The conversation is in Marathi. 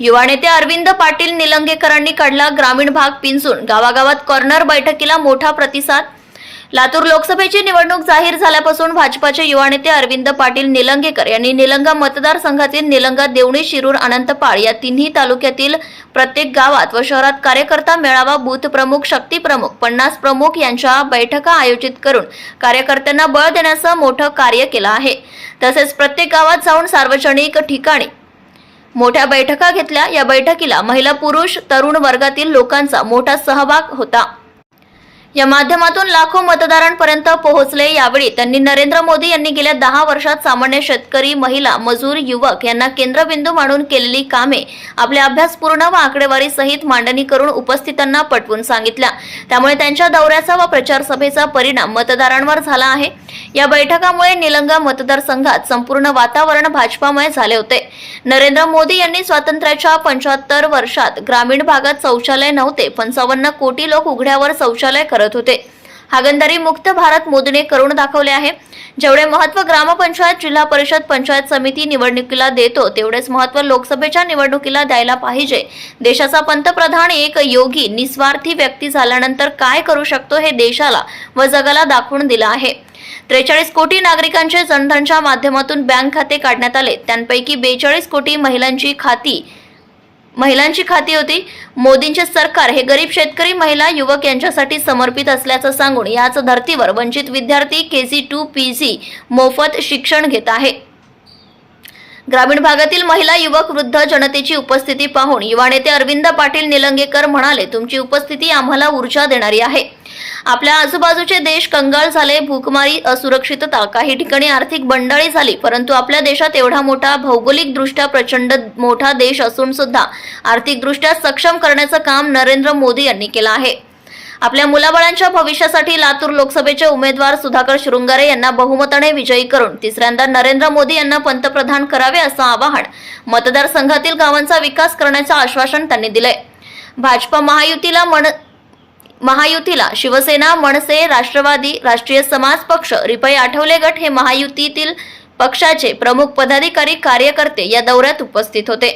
युवा नेते अरविंद पाटील निलंगेकरांनी काढला ग्रामीण भाग पिंजून. गावागावात कॉर्नर बैठकीला मोठा प्रतिसाद. लातूर लोकसभेची निवडणूक जाहीर झाल्यापासून भाजपाचे युवा नेते अरविंद पाटील निलंगेकर यांनी निलंगा मतदारसंघातील निलंगा देवणी शिरूर अनंतपाळ या तिन्ही तालुक्यातील प्रत्येक गावात व शहरात कार्यकर्ता मेळावा बूथ प्रमुख शक्ती प्रमुख पन्नास प्रमुख यांच्या बैठका आयोजित करून कार्यकर्त्यांना बळ देण्याचं मोठं कार्य केलं आहे. तसेच प्रत्येक गावात जाऊन सार्वजनिक ठिकाणी मोठ्या बैठका घेतल्या. या बैठकीला महिला पुरुष तरुण वर्गातील लोकांचा मोठा सहभाग होता. या माध्यमातून लाखो मतदारांपर्यंत पोहोचले. यावेळी त्यांनी नरेंद्र मोदी यांनी गेल्या दहा वर्षात सामान्य शेतकरी महिला मजूर युवक यांना केंद्रबिंदू मानून केलेली कामे आपल्या अभ्यासपूर्ण व आकडेवारी सहित मांडणी करून उपस्थितांना पटवून सांगितल्या. त्यामुळे त्यांच्या दौऱ्याचा व प्रचार सभेचा परिणाम मतदारांवर झाला आहे. या बैठकामुळे निलंगा मतदारसंघात संपूर्ण वातावरण भाजपामय झाले होते. नरेंद्र मोदी यांनी स्वातंत्र्याच्या पंच्याहत्तर वर्षात ग्रामीण भागात शौचालय नव्हते पंचावन्न कोटी लोक उघड्यावर शौचालय करत होते. हागंदारी मुक्त भारत मोदीने करून दाखवले आहे. जेवढे महत्त्व ग्रामपंचायत जिल्हा परिषद पंचायत समिती निवडणुकीला देतो तेवढेच महत्त्व लोकसभेच्या निवडणुकीला द्यायला पाहिजे. देशाचा पंतप्रधान एक योगी निस्वार्थी व्यक्ती झाल्यानंतर काय करू शकतो हे देशाला व जगाला दाखवून दिलं आहे. त्रेचाळीस कोटी नागरिकांचे जनधनच्या माध्यमातून बँक खाते काढण्यात आले. त्यांपैकी बेचाळीस कोटी महिलांची खाती महिलांची खाती होती. मोदींचे सरकार हे गरीब शेतकरी महिला युवक यांच्यासाठी समर्पित असल्याचं सांगून याच धर्तीवर वंचित विद्यार्थी केजी टू पी जी मोफत शिक्षण घेत आहे. ग्रामीण भागातील महिला युवक वृद्ध जनतेची उपस्थिती पाहून युवा नेते अरविंद पाटील निलंगेकर म्हणाले तुमची उपस्थिती आम्हाला ऊर्जा देणारी आहे. आपल्या आजूबाजूचे देश कंगाळ झाले भूकमारी असुरक्षितता काही ठिकाणी आर्थिक बंडाळी झाली परंतु आपल्या देशात एवढा मोठा भौगोलिकदृष्ट्या प्रचंड मोठा देश असून सुद्धा आर्थिकदृष्ट्या सक्षम करण्याचं काम नरेंद्र मोदी यांनी केलं आहे. आपल्या मुलाबाळांच्या भविष्यासाठी लातूर लोकसभेचे उमेदवार सुधाकर शृंगारे यांना बहुमताने विजयी करून तिसऱ्यांदा नरेंद्र मोदी यांना पंतप्रधान करावे असं आवाहन मतदारसंघातील गावांचा विकास करण्याचं आश्वासन त्यांनी दिलंय. भाजपा महायुतीला मन महायुतीला शिवसेना मनसे राष्ट्रवादी राष्ट्रीय समाज पक्ष रिपई आठवले गट हे महायुतीतील पक्षाचे प्रमुख पदाधिकारी कार्यकर्ते या दौऱ्यात उपस्थित होते.